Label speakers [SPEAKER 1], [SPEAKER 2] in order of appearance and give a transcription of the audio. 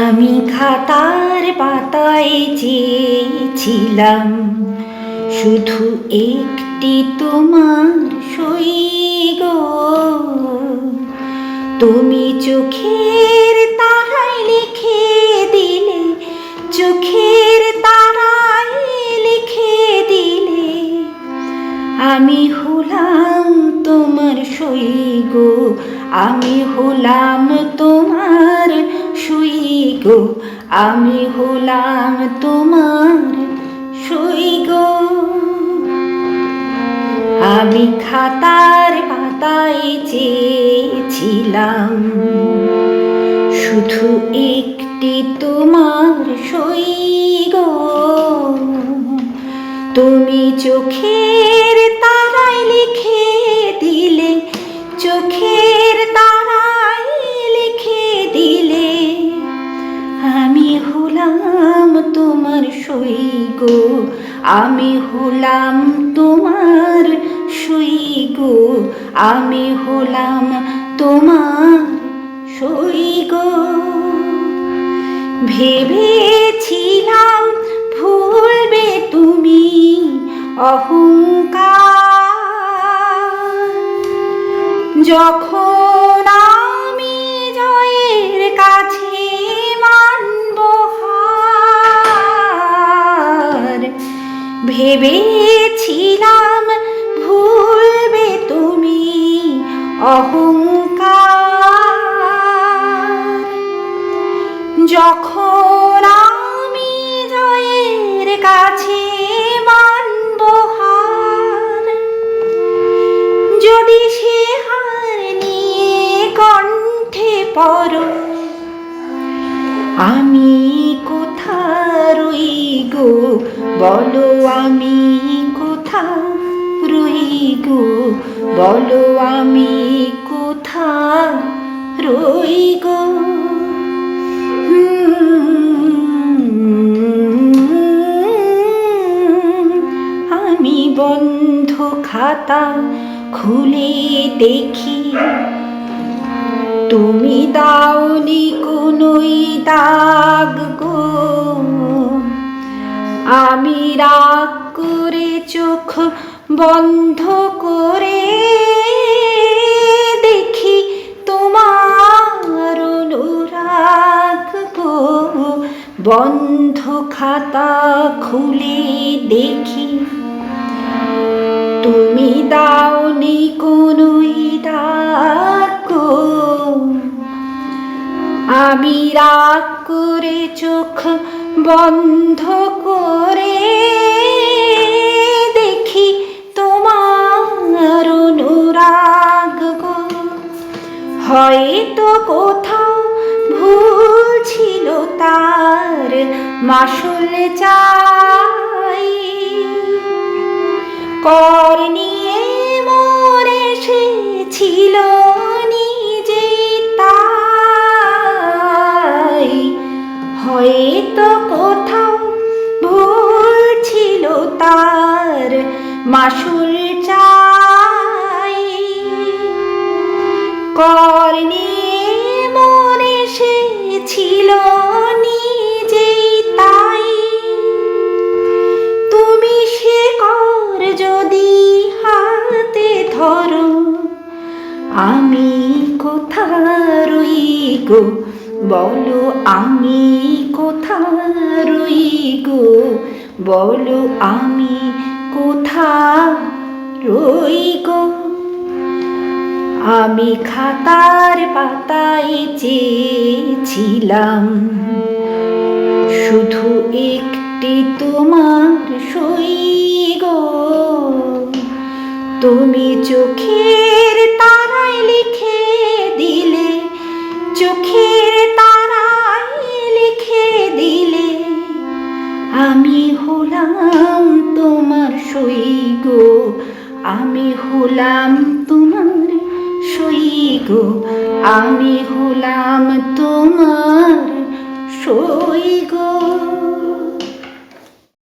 [SPEAKER 1] আমি খাতার পাতায় চেয়েছিলাম শুধু একটি তোমার সই গো তুমি চোখের তারায় লিখে দিলে চোখের আমি হলাম তোমার সই গো, আমি হলাম তোমার সই গো। আমি খাতার পাতায় চেয়েছিলাম, শুধু একটি তোমার সই গো। তুমি চোখের গো, আমি হলাম তোমার সই গো, আমি হলাম তোমার সই গো। ভেবেছিলাম ভুলবে তুমি অহংকার। যখন ভেবেছিলাম ভুলবে তুমি অহংকার। যখন আমি জয়ের কাছে যদি কণ্ঠে পর আমি কোথা রই গো, বলো আমি কোথা রই গো? বলো আমি কোথা রই গো? আমি বন্ধ খাতা খুলে দেখি। তুমি দাওনি কোনোই রাগ করে চোখ বন্ধ করে দেখি তোমার অনুরাগ বন্ধ খাতা খুলে দেখি। তুমি দাওনি গো আমি রাগ করে চোখ বন্ধ করে দেখি তোমার অনুরাগ গো। হয়তো কোথাও ভুল ছিল তার মাসুল চাই। কর নিয়ে মোর এসেছিল মাসুল চাই। কর নিয়ে মন এসেছিল নিজেই তাই। তুমি সে কর যদি হাতে ধরো, আমি কোথা রই গো বলো আমি কোথা রই গো বলো আমি কোথা রই গো? আমি খাতার পাতায় চেয়েছিলাম। শুধু একটি তোমার সই গো। তুমি চোখের তারায় লিখে দিলে, চোখের তারায় লিখে দিলে, আমি হলাম সই গো আমি হলাম তোমার সই গো আমি হলাম তোমার সই গো